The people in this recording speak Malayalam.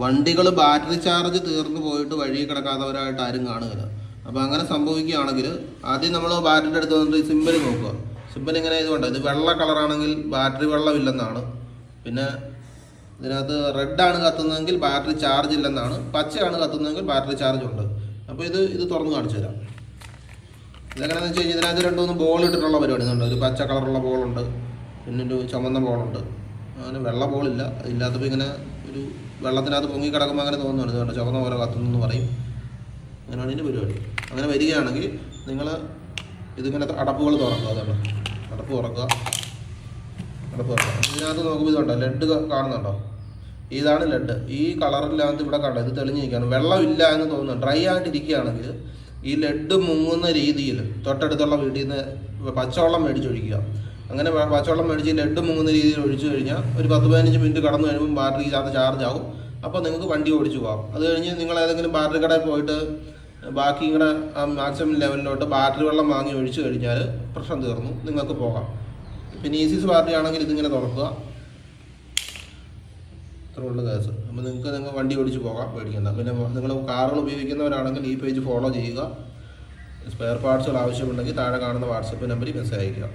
വണ്ടികൾ ബാറ്ററി ചാർജ് തീർന്നു പോയിട്ട് വഴി കിടക്കാത്തവരായിട്ട് ആരും കാണുകയില്ല. അപ്പോൾ അങ്ങനെ സംഭവിക്കുകയാണെങ്കിൽ ആദ്യം നമ്മൾ ബാറ്ററിന്റെ അടുത്ത് വന്നിട്ട് സിമ്പിൾ നോക്കുക. സിമ്പിൾ ഇങ്ങനെ ഇതുകൊണ്ട് ഇത് വെള്ള കളറാണെങ്കിൽ ബാറ്ററി വെള്ളമില്ലെന്നാണ്. പിന്നെ ഇതിനകത്ത് റെഡാണ് കത്തുന്നതെങ്കിൽ ബാറ്ററി ചാർജ് ഇല്ലെന്നാണ്. പച്ചയാണ് കത്തുന്നതെങ്കിൽ ബാറ്ററി ചാർജ് ഉണ്ട്. അപ്പോൾ ഇത് ഇത് തുറന്ന് കാണിച്ചു തരാം. ഇതെങ്ങനെയാണെന്ന് വെച്ച് കഴിഞ്ഞാൽ ഇതിനകത്ത് രണ്ട് മൂന്ന് ബോൾ ഇട്ടിട്ടുള്ള പരിപാടി ഉണ്ട് ഒരു പച്ച കളറുള്ള ബോളുണ്ട് പിന്നെ ഒരു ചുമന്ന ബോളുണ്ട് അങ്ങനെ വെള്ള ബോളില്ല ഇല്ലാത്തപ്പോൾ ഇങ്ങനെ ഒരു വെള്ളത്തിനകത്ത് പൊങ്ങി കിടക്കുമ്പോൾ അങ്ങനെ തോന്നുന്നുണ്ട് കേട്ടോ ചുവന്ന പോലെ കത്തുന്നു പറയും. അങ്ങനെയാണ് ഇതിന്റെ പരിപാടി. അങ്ങനെ വരികയാണെങ്കിൽ നിങ്ങൾ ഇതിങ്ങനെ അടപ്പുകൾ തുറക്കുക അതുകൊണ്ട് അടപ്പ് തുറക്കുക. അടപ്പ് തുറക്കുക. ഇതിനകത്ത് നോക്കുമ്പോൾ ഇതുണ്ടോ ലെഡ് കാണുന്നുണ്ടോ? ഇതാണ് ലെഡ്. ഈ കളറിനകത്ത് ഇവിടെ കണ്ടോ? ഇത് തെളിഞ്ഞ് നിൽക്കുകയാണ് വെള്ളമില്ല എന്ന് തോന്നുന്നു. ഡ്രൈ ആയിട്ടിരിക്കുകയാണെങ്കിൽ ഈ ലെഡ് മുങ്ങുന്ന രീതിയിൽ തൊട്ടടുത്തുള്ള വീട്ടിൽ നിന്ന് പച്ചവെള്ളം മേടിച്ചൊഴിക്കുക. അങ്ങനെ പച്ചവെള്ളം മേടിച്ച് ഈ ലെഡ് മുങ്ങുന്ന രീതിയിൽ ഒഴിച്ചു കഴിഞ്ഞാൽ ഒരു പത്ത് പതിനഞ്ച് മിനിറ്റ് കടന്നു കഴിയുമ്പോൾ ബാറ്ററി ഇതിനകത്ത് ചാർജ് ആകും. അപ്പോൾ നിങ്ങൾക്ക് വണ്ടി ഓടിച്ചു പോകാം അത് കഴിഞ്ഞ് നിങ്ങൾ ഏതെങ്കിലും ബാറ്ററി കടയിൽ പോയിട്ട് ബാക്കി ഇങ്ങനെ മാക്സിമം ലെവലിലോട്ട് ബാറ്ററി വെള്ളം വാങ്ങി ഒഴിച്ചു കഴിഞ്ഞാൽ പ്രശ്നം തീർന്നു. നിങ്ങൾക്ക് പോകാം. പിന്നെ ഈസീസ് ബാറ്ററി ആണെങ്കിൽ ഇതിങ്ങനെ തുറക്കുക. ഇത്രയുള്ള കേസ് അപ്പോൾ നിങ്ങൾക്ക് നിങ്ങൾ വണ്ടി ഓടിച്ച് പോകാം. പേടിക്കണ്ട. പിന്നെ നിങ്ങൾ കാറുകൾ ഉപയോഗിക്കുന്നവരാണെങ്കിൽ ഈ പേജ് ഫോളോ ചെയ്യുക. സ്പെയർ പാർട്സുകൾ ആവശ്യമുണ്ടെങ്കിൽ താഴെ കാണുന്ന വാട്സപ്പ് നമ്പറിൽ മെസ്സേജ് അയയ്ക്കുക.